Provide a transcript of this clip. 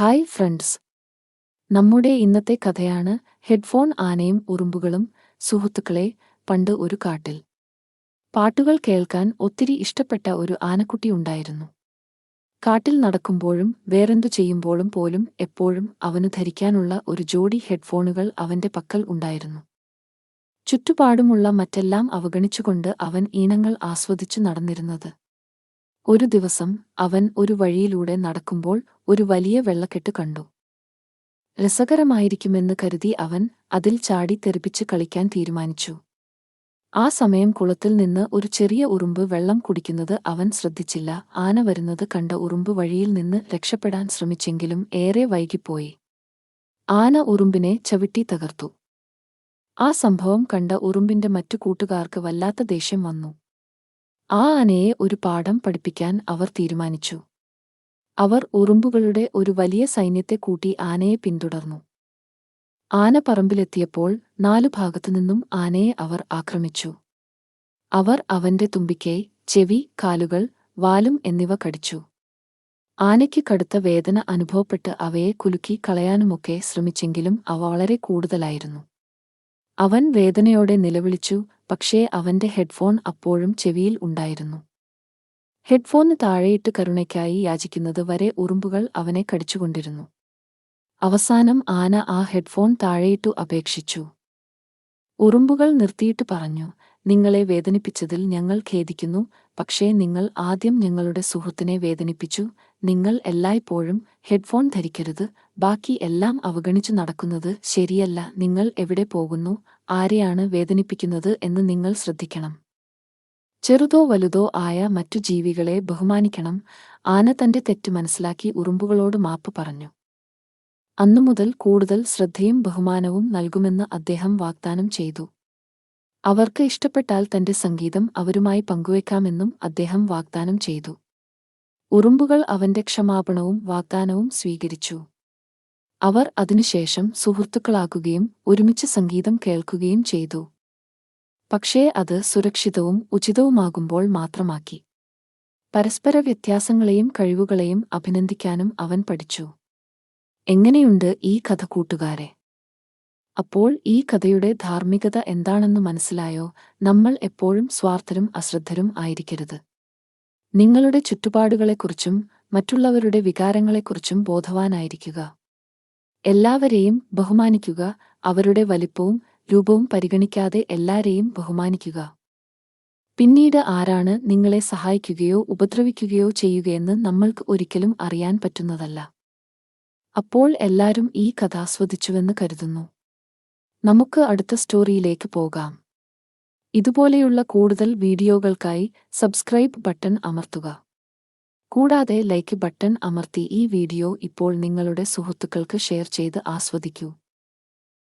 Hi friends നമ്മുടെ ഇന്നത്തെ കഥയാണ് ഹെഡ്ഫോൺ ആനയും ഉറുമ്പുകളും സുഹൃത്തുക്കളെ പണ്ട് ഒരു കാട്ടിൽ. പാട്ടുകൾ കേൾക്കാൻ ഒത്തിരി ഇഷ്ടപ്പെട്ട ഒരു ആനക്കുട്ടി ഉണ്ടായിരുന്നു. കാട്ടിൽ നടക്കുമ്പോഴും വേറെന്തു ചെയ്യുമ്പോഴും പോലും എപ്പോഴും അവന് ധരിക്കാനുള്ള ഒരു ജോഡി ഹെഡ്ഫോണുകൾ അവന്റെ പക്കൽ ഉണ്ടായിരുന്നു. ചുറ്റുപാടുമുള്ള മറ്റെല്ലാം അവഗണിച്ചുകൊണ്ട് അവൻ ഈണങ്ങൾ ആസ്വദിച്ചു നടന്നിരുന്നത്. ഒരു ദിവസം അവൻ ഒരു വഴിയിലൂടെ നടക്കുമ്പോൾ ഒരു വലിയ വെള്ളക്കെട്ട് കണ്ടു. രസകരമായിരിക്കുമെന്ന് കരുതി അവൻ അതിൽ ചാടി തെറിപ്പിച്ച് കളിക്കാൻ തീരുമാനിച്ചു. ആ സമയം കുളത്തിൽ നിന്ന് ഒരു ചെറിയ ഉറുമ്പ് വെള്ളം കുടിക്കുന്നത് അവൻ ശ്രദ്ധിച്ചില്ല. ആന വരുന്നത് കണ്ട ഉറുമ്പ് വഴിയിൽ നിന്ന് രക്ഷപ്പെടാൻ ശ്രമിച്ചെങ്കിലും ഏറെ വൈകിപ്പോയി. ആന ഉറുമ്പിനെ ചവിട്ടി തകർത്തു. ആ സംഭവം കണ്ട ഉറുമ്പിന്റെ മറ്റു കൂട്ടുകാർക്ക് വല്ലാത്ത ദേഷ്യം വന്നു. ആ ആനയെ ഒരു പാഠം പഠിപ്പിക്കാൻ അവർ തീരുമാനിച്ചു. അവർ ഉറുമ്പുകളുടെ ഒരു വലിയ സൈന്യത്തെ കൂട്ടി ആനയെ പിന്തുടർന്നു. ആന പറമ്പിലെത്തിയപ്പോൾ നാലു ഭാഗത്തുനിന്നും ആനയെ അവർ ആക്രമിച്ചു. അവർ അവന്റെ തുമ്പിക്കൈ ചെവി കാലുകൾ വാലും എന്നിവ കടിച്ചു. ആനയ്ക്ക് കടുത്ത വേദന അനുഭവപ്പെട്ട് അവയെ കുലുക്കി കളയാനുമൊക്കെ ശ്രമിച്ചെങ്കിലും അവ വളരെ കൂടുതലായിരുന്നു. അവൻ വേദനയോടെ നിലവിളിച്ചു പക്ഷേ അവന്റെ ഹെഡ്ഫോൺ അപ്പോഴും ചെവിയിൽ ഉണ്ടായിരുന്നു. ഹെഡ്ഫോണ് താഴെയിട്ട് കരുണയ്ക്കായി യാചിക്കുന്നത് വരെ ഉറുമ്പുകൾ അവനെ കടിച്ചുകൊണ്ടിരുന്നു. അവസാനം ആന ആ ഹെഡ്ഫോൺ താഴെയിട്ടു അപേക്ഷിച്ചു. ഉറുമ്പുകൾ നിർത്തിയിട്ട് പറഞ്ഞു നിങ്ങളെ വേദനിപ്പിച്ചതിൽ ഞങ്ങൾ ഖേദിക്കുന്നു പക്ഷേ നിങ്ങൾ ആദ്യം ഞങ്ങളുടെ സുഹൃത്തിനെ വേദനിപ്പിച്ചു നിങ്ങൾ എല്ലായ്പ്പോഴും ഹെഡ്ഫോൺ ധരിക്കരുത് ബാക്കി എല്ലാം അവഗണിച്ചു നടക്കുന്നത് ശരിയല്ല നിങ്ങൾ എവിടെ പോകുന്നു ആരെയാണ് വേദനിപ്പിക്കുന്നത് എന്ന് നിങ്ങൾ ശ്രദ്ധിക്കണം. ചെറുതോ വലുതോ ആയ മറ്റു ജീവികളെ ബഹുമാനിക്കണം. ആന തന്റെ തെറ്റ് മനസ്സിലാക്കി ഉറുമ്പുകളോട് മാപ്പ് പറഞ്ഞു. അന്നുമുതൽ കൂടുതൽ ശ്രദ്ധയും ബഹുമാനവും നൽകുമെന്ന് അദ്ദേഹം വാഗ്ദാനം ചെയ്തു. അവർക്ക് ഇഷ്ടപ്പെട്ടാൽ തന്റെ സംഗീതം അവരുമായി പങ്കുവെക്കാമെന്നും അദ്ദേഹം വാഗ്ദാനം ചെയ്തു. ഉറുമ്പുകൾ അവന്റെ ക്ഷമാപണവും വാഗ്ദാനവും സ്വീകരിച്ചു. അവർ അതിനുശേഷം സുഹൃത്തുക്കളാകുകയും ഒരുമിച്ച് സംഗീതം കേൾക്കുകയും ചെയ്തു. പക്ഷേ അത് സുരക്ഷിതവും ഉചിതവുമാകുമ്പോൾ മാത്രമാക്കി. പരസ്പര വ്യത്യാസങ്ങളെയും കഴിവുകളെയും അഭിനന്ദിക്കാനും അവൻ പഠിച്ചു. എങ്ങനെയുണ്ട് ഈ കഥ കൂട്ടുകാരെ? അപ്പോൾ ഈ കഥയുടെ ധാർമ്മികത എന്താണെന്ന് മനസ്സിലായോ? നമ്മൾ എപ്പോഴും സ്വാർത്ഥരും അശ്രദ്ധരും ആയിരിക്കരുത്. നിങ്ങളുടെ ചുറ്റുപാടുകളെക്കുറിച്ചും മറ്റുള്ളവരുടെ വികാരങ്ങളെക്കുറിച്ചും ബോധവാനായിരിക്കുക. എല്ലാവരെയും ബഹുമാനിക്കുക അവരുടെ വലിപ്പവും രൂപവും പരിഗണിക്കാതെ എല്ലാരെയും ബഹുമാനിക്കുക. പിന്നീട് ആരാണ് നിങ്ങളെ സഹായിക്കുകയോ ഉപദ്രവിക്കുകയോ ചെയ്യുകയെന്ന് നമ്മൾക്ക് ഒരിക്കലും അറിയാൻ പറ്റുന്നതല്ല. അപ്പോൾ എല്ലാരും ഈ കഥ ആസ്വദിച്ചുവെന്ന് കരുതുന്നു. നമുക്ക് അടുത്ത സ്റ്റോറിയിലേക്ക് പോകാം. ഇതുപോലെയുള്ള കൂടുതൽ വീഡിയോകൾക്കായി സബ്സ്ക്രൈബ് ബട്ടൺ അമർത്തുക. കൂടാതെ ലൈക്ക് ബട്ടൺ അമർത്തി ഈ വീഡിയോ ഇപ്പോൾ നിങ്ങളുടെ സുഹൃത്തുക്കൾക്ക് ഷെയർ ചെയ്ത് ആസ്വദിക്കൂ.